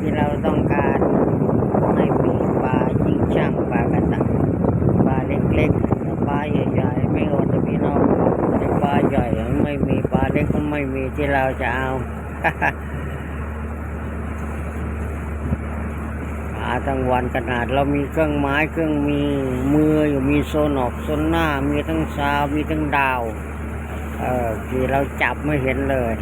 ที่เราต้องการให้มีปลาชิงช่างปลากระตังปลาเล็กๆปลาใหญ่ๆไม่โอตพี่น้องปลาใหญ่ไม่มีปลาเล็กก็ไม่มีที่เราจะเอาาทั้งวันขนาดเรามีเครื่องไม้เครื่องมีมืออยู่มีโซนอกโซนหน้ามีทั้งซาวมีทั้งดาวเออที่เราจับไม่เห็นเลย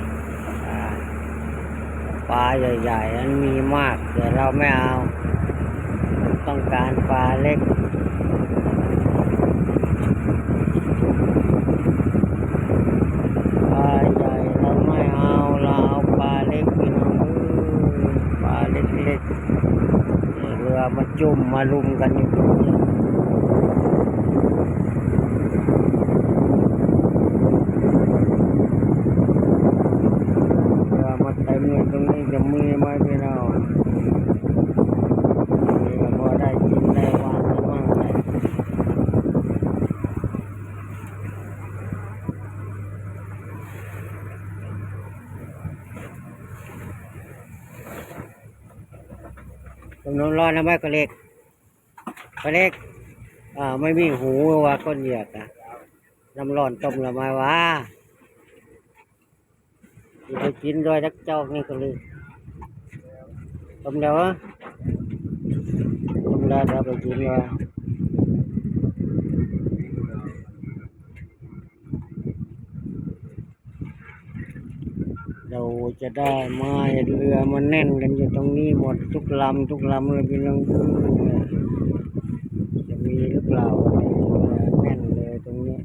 ปลาใหญ่ๆนั้นมีมากแต่เราไม่เอา ต้องการปลาเล็ก ปลาใหญ่เราไม่เอาเราเอาปลาเล็กพี่น้องเอ้ยปลาเล็กๆเรือมาจุ่มมาลุมกันอยู่ตรงนี้เรือมาเต็มอยู่ตรงนี้ จะมีไหมพี่น้องมีก็พอได้กินได้วางกันบ้างเลยตรงนู้นร้อนนะไหมก็เล็กก็เล็กอ่าไม่มีหูว่าก้นเหยียดอะน้ำร้อนต้มละไมวะจะไปกินด้วยทักจอกนี่ก็เลย ต้มแล้วอะต้มแล้วเราไปกินว่าเราจะได้ไม้เรือมาแน่นกันอยู่ตรงนี้หมดทุกลำทุกลำเลยพี่น้องจะมีหรือเปล่าแน่นเลยตรงนี้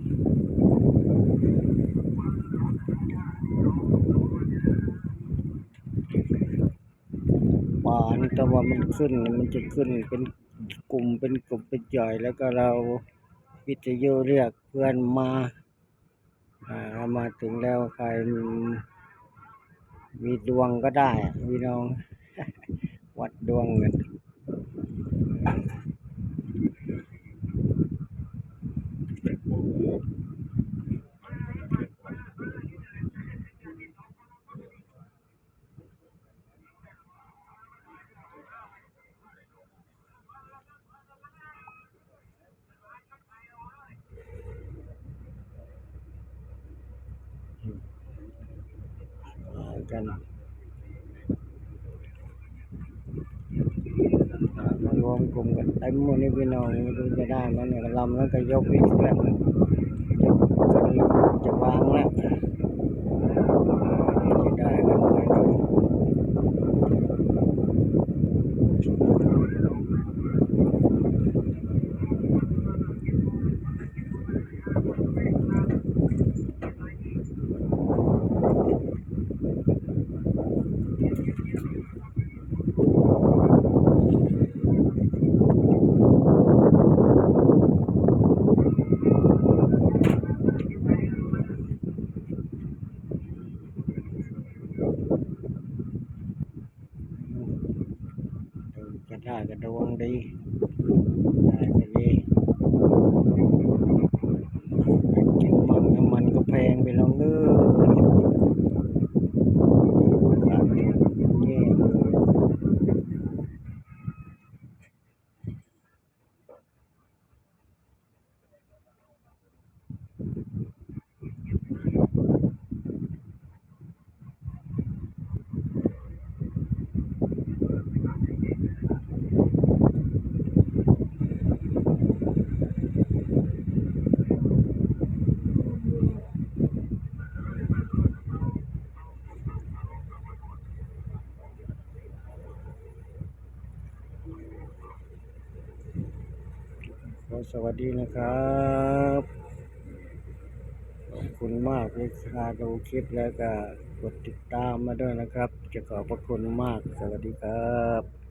ป่านี่ แต่ว่ามันขึ้นมันจะขึ้นเป็นกลุ่มเป็นกลุ่มเป็นจ่อยแล้วก็เราวิทยุเรียกเพื่อนมาอ่ามาถึงแล้วใครมีดวงก็ได้พี่น้อง วัดดวงกัน หา กันมารวมกลุ่มกันเต็มหมดนี่พี่น้องไม่รู้จะได้ไหมเนี่ยลำแล้วก็ยกวิ่งแล้วจะวางแล้วจะได้กันไหมเนาะจะได้ ก็ดวงดีได้ก็ดีกินมั่งน้ำมันก็แพงไปลองเด้อแย่เลย ขอ สวัสดีนะครับขอบคุณมากที่มาดูคลิปแล้วก็กดติดตามมาด้วยนะครับ จะขอบพระคุณมากสวัสดีครับ